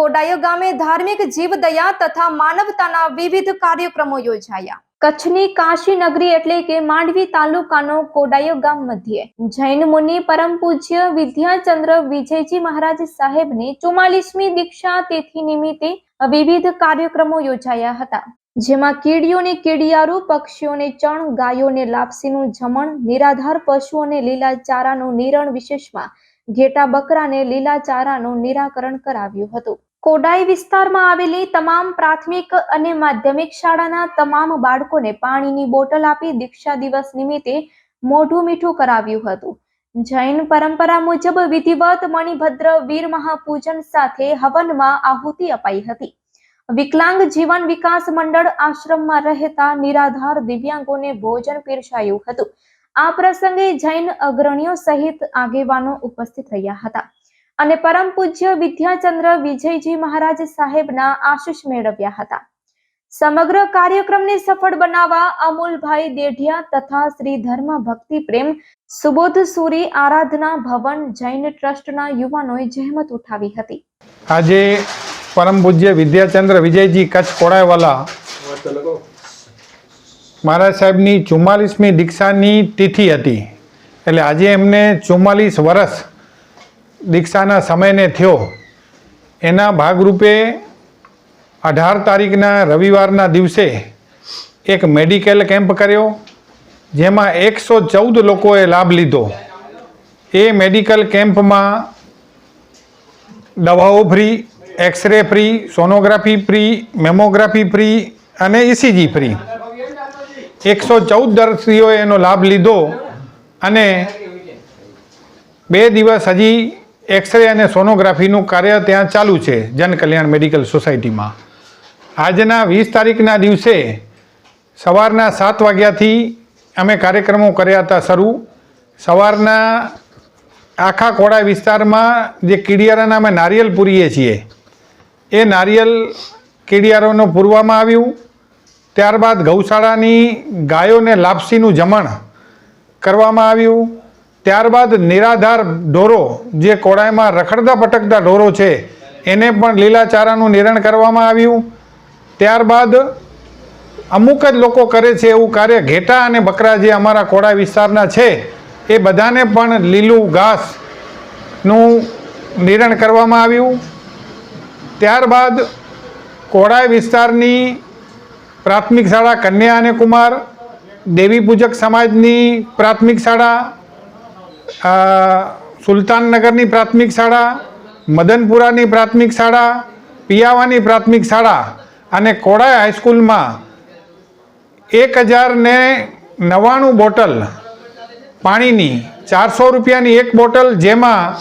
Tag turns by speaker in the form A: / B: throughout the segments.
A: કોડાયો ગામે ધાર્મિક જીવદયા તથા માનવતાના વિવિધ કાર્યક્રમો યોજાયા. કચ્છની કાશી નગરી એટલે કે માંડવી તાલુકાનો કોડાયો ગામ મધ્યે. જૈન મુનિ પરમ પૂજ્ય વિદ્યાચંદ્ર વિજયજી મહારાજ સાહેબની ચુમ્માલીસમી દીક્ષા તિથિ નિમિત્તે વિવિધ કાર્યક્રમો યોજાયા હતા. જેમાં કીડીઓને કીડિયારું, પક્ષીઓને ચણ, ગાયોને લાપસીનું જમણ, નિરાધાર પશુઓને લીલા ચારાનું નિરણ વિશેષમાં ઘેટા બકરાને લીલા ચારાનું નિરાકરણ કરાવ્યું હતું. કોડાઈ વિસ્તારમાં આવેલી તમામ પ્રાથમિક અને માધ્યમિક શાળાના તમામ બાળકોને પાણીની બોટલ આપી દીક્ષા દિવસ નિમિત્તે મોઢું મીઠું કરાવ્યું હતું. જૈન પરંપરા મુજબ વિધિવત મણિભદ્ર વીર મહાપૂજન સાથે હવનમાં આહુતિ અપાઈ હતી. વિકલાંગ જીવન વિકાસ મંડળ આશ્રમમાં રહેતા નિરાધાર દિવ્યાંગોને ભોજન પીરસાયું હતું. આ પ્રસંગે જૈન અગ્રણીઓ સહિત આગેવાનો ઉપસ્થિત રહ્યા હતા. અને પરમ પૂજ્ય વિદ્યાચંદ્ર વિજયજી મહારાજ સાહેબના આશીષ મેળવ્યા હતા. સમગ્ર કાર્યક્રમને સફળ બનાવવા અમૂલભાઈ દેઢિયા તથા શ્રી ધર્મ ભક્તિ પ્રેમ, સુબોધ સુરી આરાધના ભવન જૈન ટ્રસ્ટના યુવાનોએ જહેમત ઉઠાવી હતી.
B: આજે પરમ પૂજ્ય વિદ્યાચંદ્ર વિજયજી કચ્છ કોડાયવાલા મહારાજ સાહેબની ચુમ્માલીસમી દીક્ષાની તિથિ હતી. એટલે આજે એમને ચુમ્માલીસ વર્ષ દીક્ષાના સમયને થયો. એના ભાગરૂપે અઢાર તારીખના રવિવારના દિવસે એક મેડિકલ કેમ્પ કર્યો, જેમાં એકસો ચૌદ લોકોએ લાભ લીધો. એ મેડિકલ કેમ્પમાં દવાઓ free, x ray free, sonography free, mammography free અને ઇસીજી ફ્રી. એકસો ચૌદ દર્દીઓએ એનો લાભ લીધો અને બે દિવસ હજી એક્સરે અને સોનોગ્રાફીનું કાર્ય ત્યાં ચાલુ છે જન કલ્યાણ મેડિકલ સોસાયટીમાં. આજના વીસ તારીખના દિવસે સવારના સાત વાગ્યાથી અમે કાર્યક્રમો કર્યા હતા શરૂ. સવારના આખા કોડા વિસ્તારમાં જે કીડિયારાના અમે નારિયેલ પૂરીએ છીએ, એ નારિયેલ કીડિયારોનું પૂરવામાં આવ્યું. ત્યારબાદ ગૌશાળાની ગાયોને લાપસીનું જમણ કરવામાં આવ્યું. ત્યારબાદ નિરાધાર ઢોરો, જે કોડાઈમાં રખડતા પટકતા ઢોરો છે, એને પણ લીલા ચારાનું નિરણ કરવામાં આવ્યું. ત્યારબાદ અમુક જ લોકો કરે છે એવું કાર્ય. ઘેટા અને બકરા જે અમારા કોળા વિસ્તારના છે, એ બધાને પણ લીલું ઘાસનું નિરણ કરવામાં આવ્યું. ત્યારબાદ કોળા વિસ્તારની પ્રાથમિક શાળા કન્યા અને કુમાર, દેવી પૂજક સમાજની પ્રાથમિક શાળા સુલતાનનગરની પ્રાથમિક શાળા, મદનપુરાની પ્રાથમિક શાળા, પિયાવાની પ્રાથમિક શાળા અને કોડાઈ હાઈસ્કૂલમાં એક હજાર ને નવ્વાણું બોટલ પાણીની, ચારસો રૂપિયાની એક બોટલ જેમાં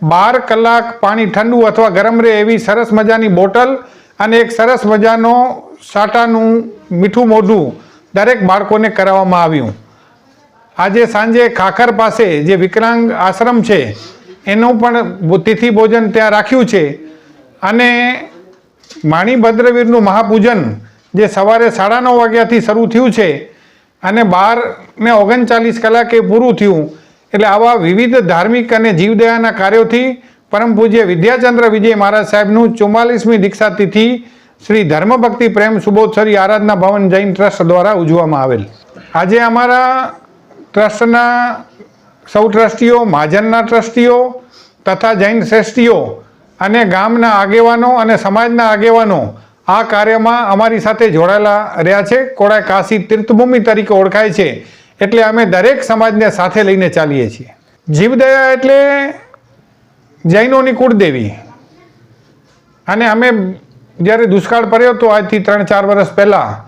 B: બાર કલાક પાણી ઠંડુ અથવા ગરમ રહે એવી સરસ મજાની બોટલ અને એક સરસ મજાનો સાટાનું મીઠું મોઢું દરેક બાળકોને કરાવવામાં આવ્યું. આજે સાંજે ખાખર પાસે જે વિકલાંગ આશ્રમ છે, એનું પણ તિથિ ભોજન ત્યાં રાખ્યું છે. અને માણીભદ્રવીરનું મહાપૂજન જે સવારે સાડા નવ વાગ્યાથી શરૂ થયું છે અને બાર ને ઓગણચાલીસ કલાકે પૂરું થયું. એટલે આવા વિવિધ ધાર્મિક અને જીવદયાના કાર્યોથી પરમ પૂજ્ય વિદ્યાચંદ્ર વિજય મહારાજ સાહેબનું ચુમ્માલીસમી દીક્ષા તિથિ શ્રી ધર્મભક્તિ પ્રેમ સુબોધસરી આરાધના ભવન જૈન ટ્રસ્ટ દ્વારા ઉજવવામાં આવેલ. આજે અમારા ટ્રસ્ટના સૌ ટ્રસ્ટીઓ, મહાજનના ટ્રસ્ટીઓ તથા જૈન શ્રેષ્ઠીઓ અને ગામના આગેવાનો અને સમાજના આગેવાનો આ કાર્યમાં અમારી સાથે જોડાયેલા રહ્યા છે. કોળાય કાશી તીર્થભૂમિ તરીકે ઓળખાય છે. એટલે અમે દરેક સમાજને સાથે લઈને ચાલીએ છીએ. જીવદયા એટલે જૈનોની કુળદેવી. અને અમે જ્યારે દુષ્કાળ પડ્યો તો આજથી ત્રણ ચાર વર્ષ પહેલાં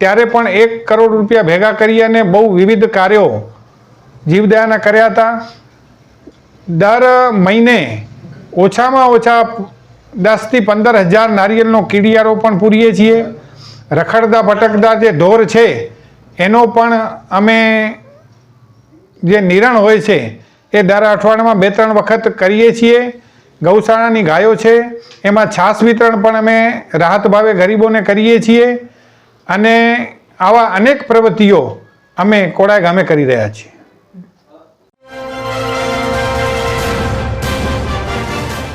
B: ત્યારે પણ એક કરોડ રૂપિયા ભેગા કરી અને બહુ વિવિધ કાર્યો જીવદયાના કર્યા હતા. દર મહિને ઓછામાં ઓછા દસથી પંદર હજાર નારિયેળનો કીડિયારો પણ પૂરીએ છીએ. રખડતા ભટકતા જે ઢોર છે, એનો પણ અમે જે નિરણ હોય છે, એ દર અઠવાડિયામાં બે ત્રણ વખત કરીએ છીએ. ગૌશાળાની ગાયો છે, એમાં છાશ વિતરણ પણ અમે રાહત ભાવે ગરીબોને કરીએ છીએ. અને આવા અનેક પ્રવૃત્તિઓ અમે કોડાઈ ગામે કરી રહ્યા છીએ.